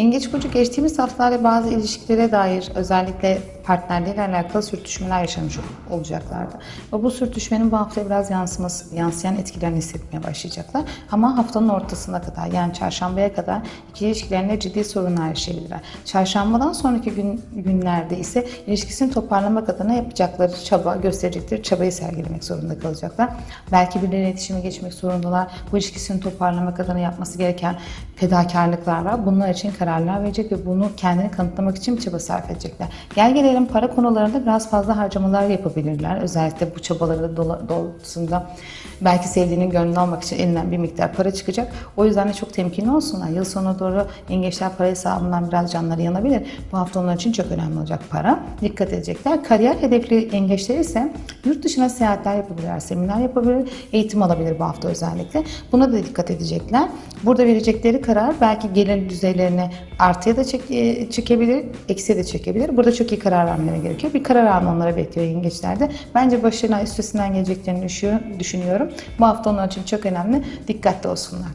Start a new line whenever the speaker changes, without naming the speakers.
Yengeç Burcu geçtiğimiz haftalarda bazı ilişkilere dair özellikle partnerleriyle alakalı sürtüşmeler yaşamış ol- olacaklardı. Ve bu sürtüşmenin bu hafta biraz yansıması, yansıyan etkilerini hissetmeye başlayacaklar. Ama haftanın ortasına kadar yani çarşambaya kadar iki ilişkilerinde ciddi sorunlar yaşayabilirler. Çarşambadan sonraki gün, günlerde ise ilişkisini toparlamak adına yapacakları çaba, gösterecekleri çabayı sergilemek zorunda kalacaklar. Belki birileri iletişime geçmek zorundalar. Bu ilişkisini toparlamak adına yapması gereken fedakarlıklar var. Bunlar için kararlar verecek ve bunu kendini kanıtlamak için bir çaba sarf edecekler. Gel gelelim para konularında biraz fazla harcamalar yapabilirler. Özellikle bu çabaları doğrultusunda belki sevdiğinin gönlünü almak için elinden bir miktar para çıkacak. O yüzden de çok temkinli olsunlar. Yıl sonuna doğru yengeçler para hesabından biraz canları yanabilir. Bu hafta onlar için çok önemli olacak para. Dikkat edecekler. Kariyer hedefli yengeçler ise yurt dışına seyahatler yapabilirler, seminer yapabilir, eğitim alabilir bu hafta özellikle. Buna da dikkat edecekler. Burada verecekleri karar belki gelir düzeylerini artıya da e, çekebilir, eksiye de çekebilir. Burada çok iyi karar vermeleri gerekiyor. Bir karar alma onlara bekliyor yengeçlerde. Bence başlarına üstesinden geleceklerini düşünüyorum. Bu hafta onlar için çok önemli. Dikkatli olsunlar.